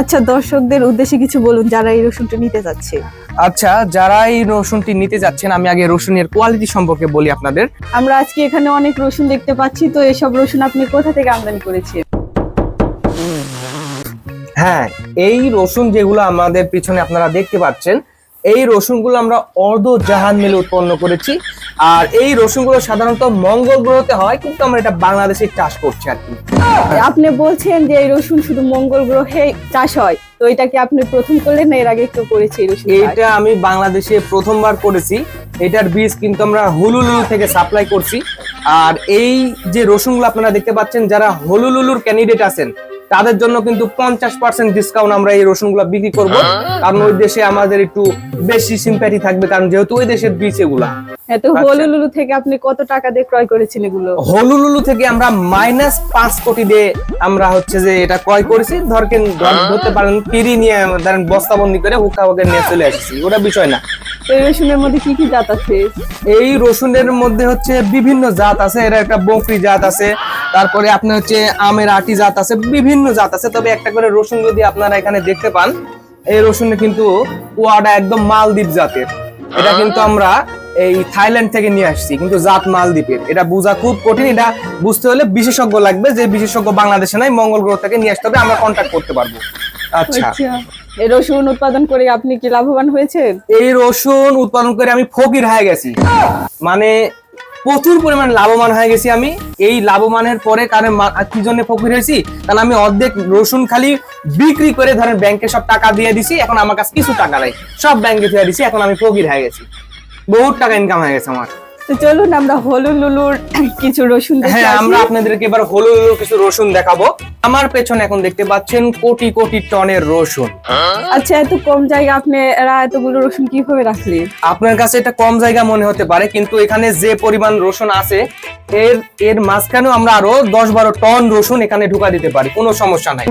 আচ্ছা দর্শকদের উদ্দেশ্যে কিছু বলুন যারা এই রসুনটা নিতে যাচ্ছে। আচ্ছা যারা এই রসুনটি নিতে যাচ্ছেন আমি আগে রসুনের কোয়ালিটি সম্পর্কে বলি আপনাদের। আমরা আজকে এখানে অনেক রসুন দেখতে পাচ্ছি তো এসব রসুন আপনি কোথা থেকে আমদানি করেছেন? হ্যাঁ এই রসুন যেগুলো আমাদের পিছনে আপনারা দেখতে পাচ্ছেন এই রসুনগুলো আমরা অর্ধ জাহান মিলে উৎপন্ন করেছি। আর এই রসুনগুলো সাধারণত মঙ্গল গ্রহতে হয় কিন্তু আমরা এটা বাংলাদেশে চাষ করছি আর কি। আপনি বলছেন যে এই রসুন শুধু মঙ্গল গ্রহে চাষ হয় তো এটা কি আপনি প্রথম করলেন না এর আগে কেউ করেছে রসুন? এইটা আমি বাংলাদেশে প্রথমবার করেছি। এটার বীজ কিন্তু আমরা হলুলুলু থেকে সাপ্লাই করছি। আর এই যে রসুনগুলো আপনারা দেখতে পাচ্ছেন যারা হলুলুলুর ক্যান্ডিডেট আছেন তাদের জন্য কিন্তু পঞ্চাশ পার্সেন্ট ডিসকাউন্ট আমরা এই রসুনগুলো বিক্রি করব। কারণ ওই দেশে আমাদের একটু বেশি সিম্প্যাথি থাকবে কারণ যেহেতু ওই দেশের বীজ এগুলা। হ্যাঁ তো আচ্ছা। হলুলুলু থেকে আপনি কত টাকা দিয়ে ক্রয় করেছেন এগুলো? হলুলুলু থেকে আমরা মাইনাস পাঁচ কোটি দিয়ে আমরা হচ্ছে যে এটা ক্রয় করেছি। ধরকেন ধরতে পারেন পিড়ি নিয়ে ধরেন বস্তাবন্দি করে হুক্কা হুকে নিয়ে চলে আসছি। ওটা বিষয় না। এই রসুনের মধ্যে কি কি জাত আছে? এই রসুনের মধ্যে হচ্ছে বিভিন্ন জাত আছে। এর একটা বকরি জাত আছে তারপরে আপনার হচ্ছে আমের আটি জাত আছে বিভিন্ন জাত আছে। তবে একটা করে রসুন যদি আপনারা এখানে দেখতে পান এই রসুনে কিন্তু কুয়াটা একদম মালদ্বীপ জাতের। এটা কিন্তু আমরা এই থাইল্যান্ড থেকে নিয়ে আসছি কিন্তু জাত মালদ্বীপের। এটা বোঝা খুব কঠিন এটা বুঝতে হলে বিশেষজ্ঞ লাগবে। যে বিশেষজ্ঞ বাংলাদেশে নাই মঙ্গল গ্রহ থেকে নিয়ে আসতে হবে আমরা কন্ট্যাক্ট করতে পারব। আচ্ছা। আচ্ছা। এই রসুন উৎপাদন করে আপনি কি লাভবান হয়েছেন? এই রসুন উৎপাদন করে আমি ফকির হয়ে গেছি। মানে প্রচুর পরিমাণ লাভবান হয়ে গেছি আমি। এই লাভবানের পরে কারণ কি জন্য ফকির হয়েছি? কারণ আমি অর্ধেক রসুন খালি বিক্রি করে ধরেন ব্যাংকে সব টাকা দিয়ে দিছি, এখন আমার কাছে কিছু টাকা নাই। সব ব্যাংকে দিয়ে দিছি, এখন আমি ফকির হয়ে গেছি। বহুত টাকা ইনকাম হয়ে গেছে আমার। তো চলুন আমরা হলুলুলুর কিছু রসুন হ্যাঁ আমরা আপনাদেরকে এবার হলু হলু কিছু রসুন দেখাবো। আমার পেছনে এখন দেখতে পাচ্ছেন কোটি কোটি টনের রসুন। আচ্ছা এত কম জায়গা আপনারা এতগুলো রসুন কীভাবে রাখলেন আপনার কাছে এটা কম জায়গা মনে হতে পারে কিন্তু এখানে যে পরিমাণ রসুন আছে এর এর মাঝখানেও আমরা আরও দশ বারো টন রসুন এখানে ঢুকা দিতে পারি কোনো সমস্যা নাই।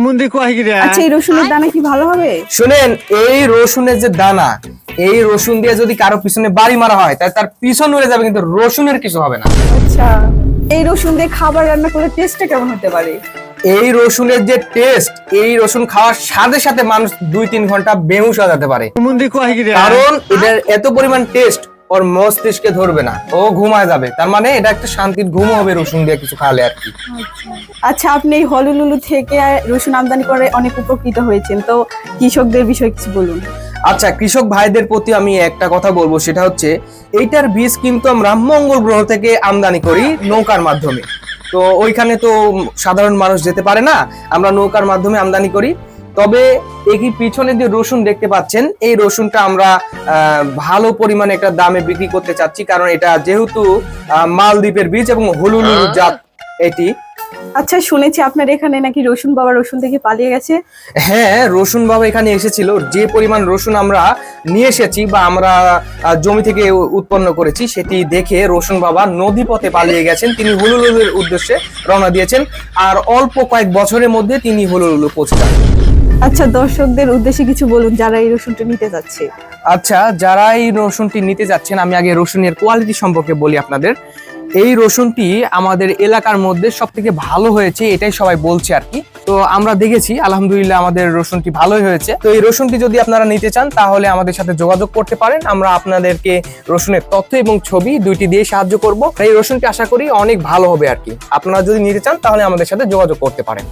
আচ্ছা এই রসুনের দানা কি ভালো হবে? শুনেন এই রসুনের যে দানা এই রসুন দিয়ে যদি কারও পিছনে বাড়ি মারা হয় তাহলে তার পিছন উড়ে যাবে কিন্তু রসুনের কিছু হবে না। আচ্ছা এই রসুন দিয়ে খাবার রান্না করলে টেস্টটা কেমন হতে পারে? এই রসুনের যে টেস্ট এই রসুন খাওয়ার সাথে সাথে মানুষ দুই তিন ঘণ্টা বেহুশ হয়ে যেতে পারে। গিরা কারণ এটার এত পরিমাণ টেস্ট ওর মস্তিষ্কে ধরবে না। ও ঘুমায় যাবে। তার মানে এটা একটা শান্তির ঘুম হবে রসুন দিয়ে কিছু খাওয়ালে আর কি। আচ্ছা। আপনি এই হলুলুলু থেকে রসুন আমদানি করে অনেক উপকৃত হয়েছেন। তো কৃষকদের বিষয়ে কিছু বলুন। আচ্ছা কৃষক ভাইদের প্রতি আমি একটা কথা বলব সেটা হচ্ছে এইটার বীজ কিন্তু আমরা মঙ্গল গ্রহ থেকে আমদানি করি নৌকার মাধ্যমে। তো ওইখানে তো সাধারণ মানুষ যেতে পারে না আমরা নৌকার মাধ্যমে আমদানি করি। তবে এই পিছনে যে রসুন দেখতে পাচ্ছেন এই রসুনটা আমরা ভালো পরিমাণে একটা দামে বিক্রি করতে চাচ্ছি কারণ এটা যেহেতু মালদ্বীপের বীজ এবং হলুলু জাত এটি আচ্ছা শুনেছি আপনার এখানে নাকি রসুন বাবা রসুন থেকে পালিয়ে গেছে। হ্যাঁ রসুন বাবা এখানে এসেছিল। যে পরিমাণ রসুন আমরা নিয়ে এসেছি বা আমরা জমি থেকে উৎপন্ন করেছি সেটি দেখে রসুন বাবা নদী পথে পালিয়ে গেছেন। তিনি হুলুলুলুর উদ্দেশ্যে রওনা দিয়েছেন আর অল্প কয়েক বছরের মধ্যে তিনি হুলুলুলু পৌঁছে যান। আচ্ছা দর্শকদের উদ্দেশ্যে কিছু বলুন যারা এই রসুনটা নিতে যাচ্ছে। আচ্ছা যারা এই রসুনটি নিতে যাচ্ছেন আমি আগে রসুনের কোয়ালিটি সম্পর্কে বলি আপনাদের। এই রসুনটি আমাদের এলাকার মধ্যে সব থেকে ভালো হয়েছে, এটাই সবাই বলছে আর কি। তো আমরা দেখেছি, আলহামদুলিল্লাহ আমাদের রসুনটি ভালোই হয়েছে। তো এই রসুনটি যদি আপনারা নিতে চান, তাহলে আমাদের সাথে যোগাযোগ করতে পারেন। আমরা আপনাদেরকে রসুনের তথ্য এবং ছবি দুইটি দিয়ে সাহায্য করব। এই রসুনটি আশা করি অনেক ভালো হবে আর কি। আপনারা যদি নিতে চান, তাহলে আমাদের সাথে যোগাযোগ করতে পারেন।